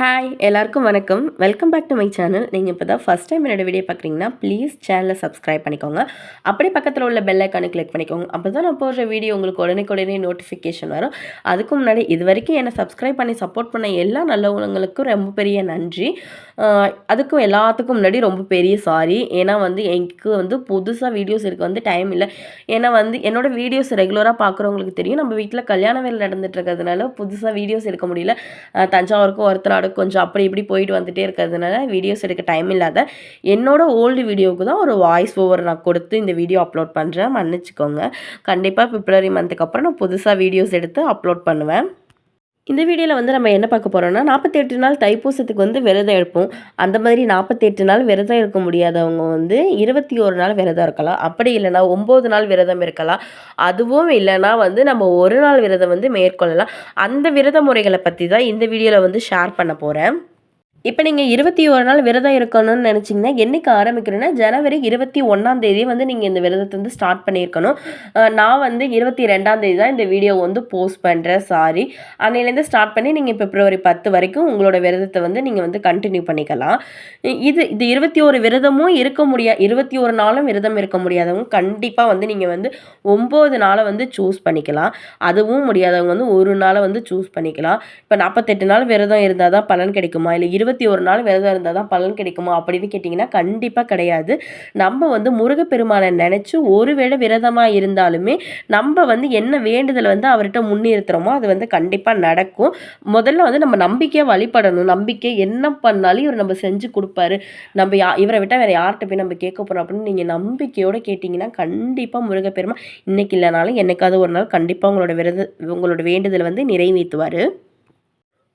Hi எல்லாருக்கும் வணக்கம். Welcome back to my channel நீங்கள் இப்போ தான் ஃபஸ்ட் டைம் என்னோடய வீடியோ பார்க்குறீங்கன்னா ப்ளீஸ் சேனலை சப்ஸ்கிரைப் பண்ணிக்கோங்க. அப்படியே பக்கத்தில் உள்ள பெல் ஐக்கானு கிளிக் பண்ணிக்கோங்க. அப்போ தான் நான் போடுற வீடியோ உங்களுக்கு உடனே உடனே நோட்டிஃபிகேஷன் வரும். அதுக்கு முன்னாடி இது வரைக்கும் என்னை சப்ஸ்கிரைப் பண்ணி சப்போர்ட் பண்ண எல்லா நல்லவங்களுக்கும் ரொம்ப பெரிய நன்றி. அதுக்கும் எல்லாத்துக்கும் முன்னாடி ரொம்ப பெரிய சாரி ஏன்னா வந்து எனக்கு வந்து புதுசாக வீடியோஸ் இருக்க வந்து டைம் இல்லை. ஏன்னா வந்து என்னோடய வீடியோஸ் ரெகுலராக பார்க்குறவங்களுக்கு தெரியும். நம்ம வீட்டில் கல்யாண வேலை நடந்துட்டு இருக்கிறதுனால புதுசாக வீடியோஸ் எடுக்க முடியல. தஞ்சாவூருக்கும் ஒருத்தர் கொஞ்சம் அப்படி இப்படி போயிட்டு வந்துட்டே இருக்கிறதுனால வீடியோஸ் எடுக்க டைம் இல்லாத என்னோட ஓல்டு வீடியோவுக்கு தான் ஒரு வாய்ஸ் ஓவர் நான் கொடுத்து இந்த வீடியோ அப்லோட் பண்ணுறேன் மன்னிச்சுக்கோங்க. கண்டிப்பாக பிப்ரவரி மந்த்துக்கு அப்புறம் நான் புதுசாக வீடியோஸ் எடுத்து அப்லோட் பண்ணுவேன். இந்த வீடியோவில் வந்து நம்ம என்ன பார்க்க போகிறோம்னா நாற்பத்தெட்டு நாள் தைப்பூசத்துக்கு வந்து விரதம் எடுப்போம் அந்த மாதிரி நாற்பத்தெட்டு நாள் விரதம் இருக்க முடியாதவங்க வந்து இருபத்தி ஒரு நாள் விரதம் இருக்கலாம். அப்படி இல்லைன்னா ஒம்பது நாள் விரதம் இருக்கலாம். அதுவும் இல்லைன்னா வந்து நம்ம ஒரு நாள் விரதம் வந்து மேற்கொள்ளலாம். அந்த விரத முறைகளை பற்றி தான் இந்த வீடியோவில் வந்து ஷேர் பண்ண போகிறேன் இப்போ நீங்கள் இருபத்தி ஒரு நாள் விரதம் இருக்கணும்னு நினச்சிங்கன்னா என்றைக்கு ஆரம்பிக்கணும்னா ஜனவரி இருபத்தி ஒன்றாம் தேதி வந்து நீங்கள் இந்த விரதத்தை வந்து ஸ்டார்ட் பண்ணியிருக்கணும். நான் வந்து இருபத்தி ரெண்டாம் தேதி தான் இந்த வீடியோ வந்து போஸ்ட் பண்ணுறேன் சாரி அன்னையிலேருந்து ஸ்டார்ட் பண்ணி நீங்கள் பிப்ரவரி பத்து வரைக்கும் உங்களோட விரதத்தை வந்து நீங்கள் வந்து கண்டினியூ பண்ணிக்கலாம். இது இது இருபத்தி ஒரு விரதமும் இருக்க முடியா இருபத்தி ஒரு நாளும் விரதம் இருக்க முடியாதவங்க கண்டிப்பாக வந்து நீங்கள் வந்து ஒம்பது நாளை வந்து சூஸ் பண்ணிக்கலாம். அதுவும் முடியாதவங்க வந்து ஒரு நாளை வந்து சூஸ் பண்ணிக்கலாம். இப்போ நாற்பத்தெட்டு நாள் விரதம் இருந்தால் தான் பலன் கிடைக்குமா? இல்லை இருபத்தி ஒரு நாள் விரதம் இருந்தால் தான் பலன் கிடைக்குமா அப்படின்னு கேட்டிங்கன்னா கண்டிப்பாக கிடையாது. நம்ம வந்து முருகப்பெருமானை நினச்சி ஒருவேளை விரதமாக இருந்தாலுமே நம்ம வந்து என்ன வேண்டுதல் வந்து அவர்கிட்ட முன்னிறுத்துறோமோ அது வந்து கண்டிப்பாக நடக்கும். முதல்ல வந்து நம்ம நம்பிக்கையாக வழிபடணும். நம்பிக்கை என்ன பண்ணாலும் இவர் நம்ம செஞ்சு கொடுப்பாரு. நம்ம யா இவரை விட்டால் வேறு யார்கிட்ட போய் நம்ம கேட்க போகிறோம் அப்படின்னு நீங்கள் நம்பிக்கையோடு கேட்டிங்கன்னா கண்டிப்பாக முருகப்பெருமா இன்னைக்கு இல்லைனாலும் என்னைக்காவது ஒரு நாள் கண்டிப்பாக உங்களோட விரத உங்களோட வேண்டுதலை வந்து நிறைவேற்றுவார்.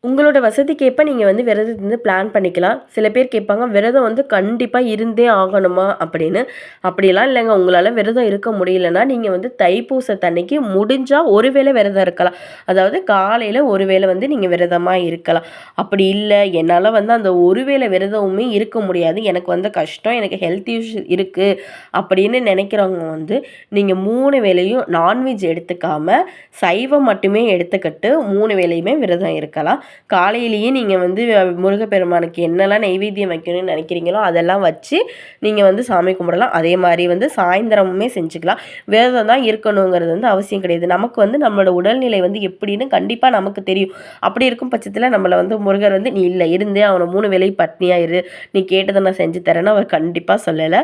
உங்களோட வசதிக்கேற்ப நீங்கள் வந்து விரதத்தை வந்து பிளான் பண்ணிக்கலாம். சில பேர் கேட்பாங்க விரதம் வந்து கண்டிப்பாக இருந்தே ஆகணுமா? அப்படின்னு. அப்படிலாம் இல்லைங்க. உங்களால் விரதம் இருக்க முடியலன்னா நீங்கள் வந்து தைப்பூச தன்னைக்கு முடிஞ்சால் ஒரு வேளை விரதம் இருக்கலாம். அதாவது காலையில் ஒரு வேளை வந்து நீங்கள் விரதமாக இருக்கலாம். அப்படி இல்லை. என்னால் வந்து அந்த ஒரு வேளை விரதமுமே இருக்க முடியாது. எனக்கு வந்து கஷ்டம் எனக்கு ஹெல்த் இஷ்யூ இருக்குது அப்படின்னு நினைக்கிறவங்க வந்து நீங்கள் மூணு வேளையும் நான்வெஜ் எடுத்துக்காமல் சைவம் மட்டுமே எடுத்துக்கிட்டு மூணு வேளையுமே விரதம் இருக்கலாம். காலையிலேயே நீங்கள் வந்து முருகப்பெருமானுக்கு என்னெல்லாம் நைவேத்தியம் வைக்கணும்னு நினைக்கிறீங்களோ அதெல்லாம் வச்சு நீங்கள் வந்து சாமி கும்பிடலாம். அதே மாதிரி வந்து சாயந்தரமுமே செஞ்சுக்கலாம். விரதம் தான் இருக்கணுங்கிறது வந்து அவசியம் கிடையாது. நமக்கு வந்து நம்மளோட உடல்நிலை வந்து எப்படின்னு கண்டிப்பாக நமக்கு தெரியும். அப்படி இருக்கும் பட்சத்தில் நம்மளை வந்து முருகர் வந்து நீ இல்லை இருந்தே அவனை மூணு வேலை பட்னியாக இரு. நீ கேட்டதை நான் செஞ்சு தரேன்னு அவர் கண்டிப்பாக சொல்லலை.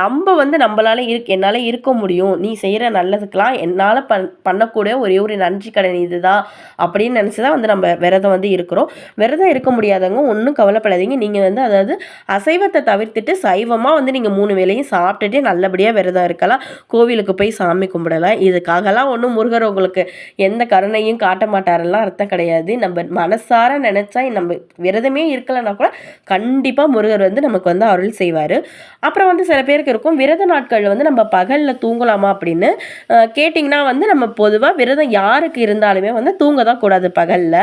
நம்ம வந்து நம்மளால இருக் என்னால் இருக்க முடியும். நீ செய்கிற நல்லதுக்கெல்லாம் என்னால் பண் பண்ணக்கூடிய ஒரே ஒரு நன்றி கடன் இதுதான். அப்படின்னு நினச்சி தான் வந்து நம்ம விரதம் வந்து இருக்கிறோம். விரதம் இருக்க முடியாதவங்க ஒன்றும் கவலைப்படாதீங்க. நீங்கள் வந்து அதாவது அசைவத்தை தவிர்த்துட்டு சைவமாக வந்து நீங்கள் மூணு வேளையும் சாப்பிட்டுட்டு நல்லபடியாக விரதம் இருக்கலாம். கோவிலுக்கு போய் சாமி கும்பிடலாம். இதுக்காகலாம் ஒன்றும் முருகர் உங்களுக்கு எந்த கருணையும் காட்ட மாட்டாரெல்லாம் அர்த்தம் கிடையாது. நம்ம மனசார நினச்சா நம்ம விரதமே இருக்கலைன்னா கூட கண்டிப்பாக முருகர் வந்து நமக்கு வந்து அருள் செய்வார். அப்புறம் வந்து சில பேருக்கு இருக்கும் விரத நாட்கள் வந்து நம்ம பகலில் தூங்கலாமா அப்படின்னு கேட்டிங்கன்னா வந்து நம்ம பொதுவாக விரதம் யாருக்கு இருந்தாலுமே வந்து தூங்க தான் கூடாது பகலில்.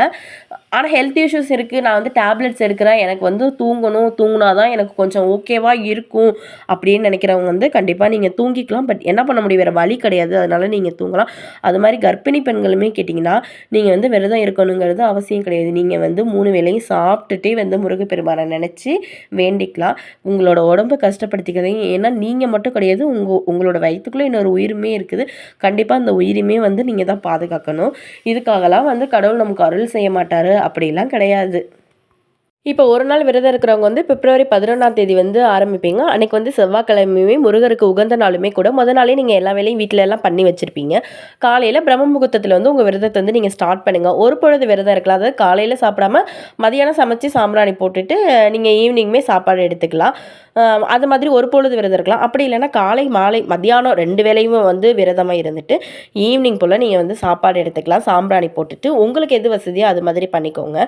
ஆனால் ஹெல்த் இஷ்யூஸ் இருக்குது நான் வந்து டேப்லெட்ஸ் எடுக்கிறேன். எனக்கு வந்து தூங்கணும். தூங்கினா தான் எனக்கு கொஞ்சம் ஓகேவாக இருக்கும் அப்படின்னு நினைக்கிறவங்க வந்து கண்டிப்பாக நீங்கள் தூங்கிக்கலாம். பட் என்ன பண்ண முடியும்? வேறு வழி கிடையாது. அதனால நீங்கள் தூங்கலாம். அது மாதிரி கர்ப்பிணி பெண்களுமே கேட்டிங்கன்னா நீங்கள் வந்து விரதம் இருக்கணுங்கிறது அவசியம் கிடையாது. நீங்கள் வந்து மூணு வேளையும் சாப்பிட்டுட்டே வந்து முருகப்பெருமானை நினச்சி வேண்டிக்கலாம். உங்களோட உடம்பு கஷ்டப்படுத்திக்கிறதையும் ஏன்னா நீங்கள் மட்டும் கிடையாது. உங்கள் உங்களோட வயிற்றுக்குள்ளே இன்னொரு உயிருமே இருக்குது. கண்டிப்பாக அந்த உயிருமே வந்து நீங்கள் தான் பாதுகாக்கணும். இதுக்காகலாம் வந்து கடவுள் நமக்கு அருள் செய்ய மாட்டார். அப்படிலாம் கிடையாது. இப்போ ஒரு நாள் விரதம் இருக்கிறவங்க வந்து பிப்ரவரி பதினொன்றாம் தேதி வந்து ஆரம்பிப்பீங்க. அன்னைக்கு வந்து செவ்வாய்க்கிழமையுமே முருகருக்கு உகந்த நாளுமே கூட முத நாளே நீங்கள் எல்லா வேலையும் வீட்டில எல்லாம் பண்ணி வச்சுருப்பீங்க. காலையில் பிரம்ம முகூர்த்தத்தில் வந்து உங்கள் விரதத்தை வந்து நீங்கள் ஸ்டார்ட் பண்ணுங்கள் ஒரு பொழுது விரதம் இருக்கலாம். அதாவது காலையில் சாப்பிடாம மதியானம் சமைச்சு சாம்பிராணி போட்டுட்டு நீங்கள் ஈவினிங்குமே சாப்பாடு எடுத்துக்கலாம். அது மாதிரி ஒரு பொழுது விரதம் இருக்கலாம். அப்படி இல்லைன்னா காலை மாலை மதியானம் ரெண்டு வேலையுமே வந்து விரதமாக இருந்துட்டு ஈவினிங் போல் நீங்கள் வந்து சாப்பாடு எடுத்துக்கலாம். சாம்பிராணி போட்டுட்டு உங்களுக்கு எது வசதியோ அது மாதிரி பண்ணிக்கோங்க.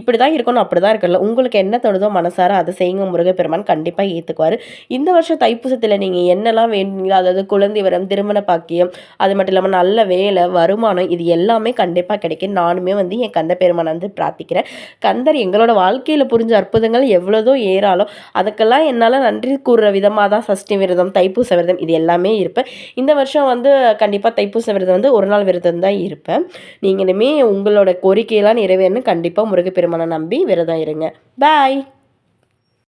இப்படி தான் இருக்கணும் அப்படி தான் இருக்கணும். இருக்கல உங்களுக்கு என்ன தோணுதோ மனசார அதை செய்யுங்க முருகப்பெருமான் கண்டிப்பாக ஏற்றுக்குவார் இந்த வருஷம் தைப்பூசத்தில் நீங்கள் என்னெல்லாம் வேணுங்களோ அதாவது குழந்தை வரம் திருமண பாக்கியம் அது மட்டும் இல்லாமல் நல்ல வேலை வருமானம் இது எல்லாமே கண்டிப்பாக கிடைக்கும். நானுமே வந்து என் கந்த பெருமானை வந்து பிரார்த்திக்கிறேன். கந்தர் எங்களோட வாழ்க்கையில் புரிஞ்ச அற்புதங்கள் எவ்வளோதோ ஏறாலும் அதுக்கெல்லாம் என்னால் நன்றி கூறுற விதமாக தான் சஷ்டி விரதம் தைப்பூச விரதம் இது எல்லாமே இருப்பேன். இந்த வருஷம் வந்து கண்டிப்பாக தைப்பூச விரதம் வந்து ஒரு நாள் விரதம் தான் இருப்பேன். நீங்களுமே உங்களோட கோரிக்கையெல்லாம் நிறைவேறணும். கண்டிப்பாக முருகப்பெருமானை நம்பி விரதம் இருங்க. பண்ணிடுங்க பாய்